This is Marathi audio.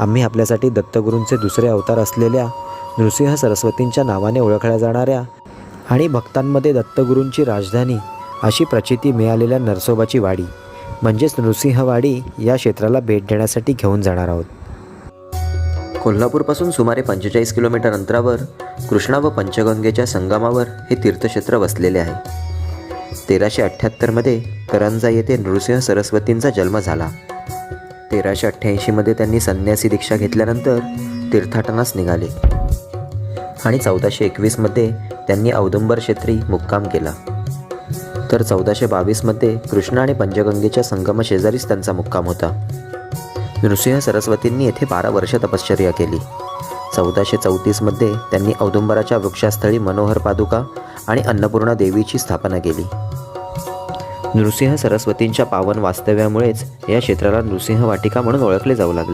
आम्ही आपल्यासाठी दत्तगुरूंचे दुसरे अवतार असलेल्या नृसिंह सरस्वतींच्या नावाने ओळखल्या जाणाऱ्या आणि भक्तांमध्ये दत्तगुरूंची राजधानी अशी प्रचिती मिळालेल्या नरसोबाची वाडी म्हणजेच नृसिंहवाडी या क्षेत्राला भेट देण्यासाठी घेऊन जाणार आहोत. कोल्हापूरपासून सुमारे पंचेचाळीस किलोमीटर अंतरावर कृष्णा व पंचगंगेच्या संगमावर हे तीर्थक्षेत्र वसलेले आहे. तेराशे अठ्ठ्याहत्तरमध्ये करंजा येथे नृसिंह सरस्वतींचा जन्म झाला. तेराशे अठ्ठ्याऐंशीमध्ये त्यांनी संन्यासी दीक्षा घेतल्यानंतर तीर्थाटनास निघाले. आणि चौदाशे एकवीसमध्ये त्यांनी औदुंबर क्षेत्री मुक्काम केला. तर चौदाशे बावीसमध्ये कृष्णा आणि पंचगंगेच्या संगम शेजारीच त्यांचा मुक्काम होता. नृसिंह सरस्वतींनी येथे बारा वर्ष तपश्चर्या केली. चौदाशे चौतीसमध्ये त्यांनी औदुंबराच्या वृक्षास्थळी मनोहर पादुका आणि अन्नपूर्णा देवीची स्थापना केली. नृसिंह सरस्वतींच्या पावन वास्तव्यामुळेच या क्षेत्राला नृसिंह वाटिका म्हणून ओळखले जाऊ लागले.